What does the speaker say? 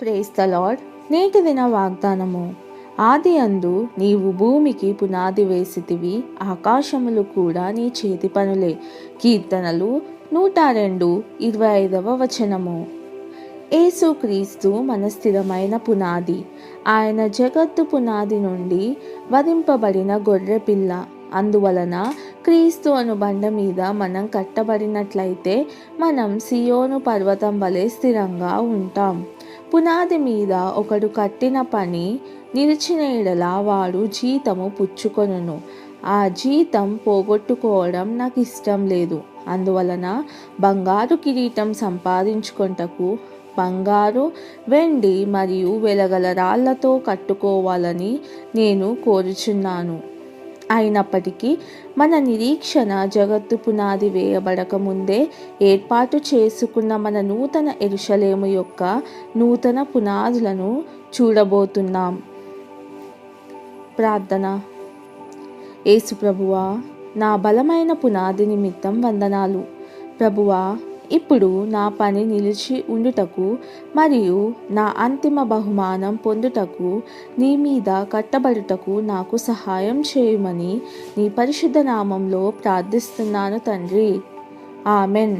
Praise the lord నేటి దిన వాగ్దానము. ఆది అందు నీవు భూమికి పునాది వేసితివి ఆకాశములు కూడా నీ చేతి పనులే. కీర్తనలు నూట రెండు ఇరవై ఐదవ వచనము. యేసుక్రీస్తు మన స్థిరమైన పునాది. ఆయన జగత్తు పునాది నుండి వధింపబడిన గొర్రెపిల్ల అందువలన క్రీస్తు అను బండ మీద మనం కట్టబడినట్లయితే మనం సియోను పర్వతం వలె స్థిరంగా ఉంటాం. పునాది మీద ఒకడు కట్టిన పని నిలిచిన ఎడల వాడు జీతము పుచ్చుకొనును. ఆ జీతం పోగొట్టుకోవడం నాకు ఇష్టం లేదు. అందువలన బంగారు కిరీటం సంపాదించుకొంటకు బంగారు వెండి మరియు వెలగల రాళ్ళతో కట్టుకోవాలని నేను కోరుచున్నాను. అయినప్పటికీ మన నిరీక్షణ జగత్తు పునాది వేయబడక ముందే ఏర్పాటు చేసుకున్న మన నూతన ఎరుషలేము యొక్క నూతన పునాదులను చూడబోతున్నాం. ప్రార్థన. యేసు ప్రభువా నా బలమైన పునాది నిమిత్తం వందనాలు. ప్రభువా ఇప్పుడు నా పని నిలిచి ఉండుటకు మరియు నా అంతిమ బహుమానం పొందుటకు నీ మీద కట్టబడుటకు నాకు సహాయం చేయమని నీ పరిశుద్ధ నామంలో ప్రార్థిస్తున్నాను తండ్రి. ఆమెన్.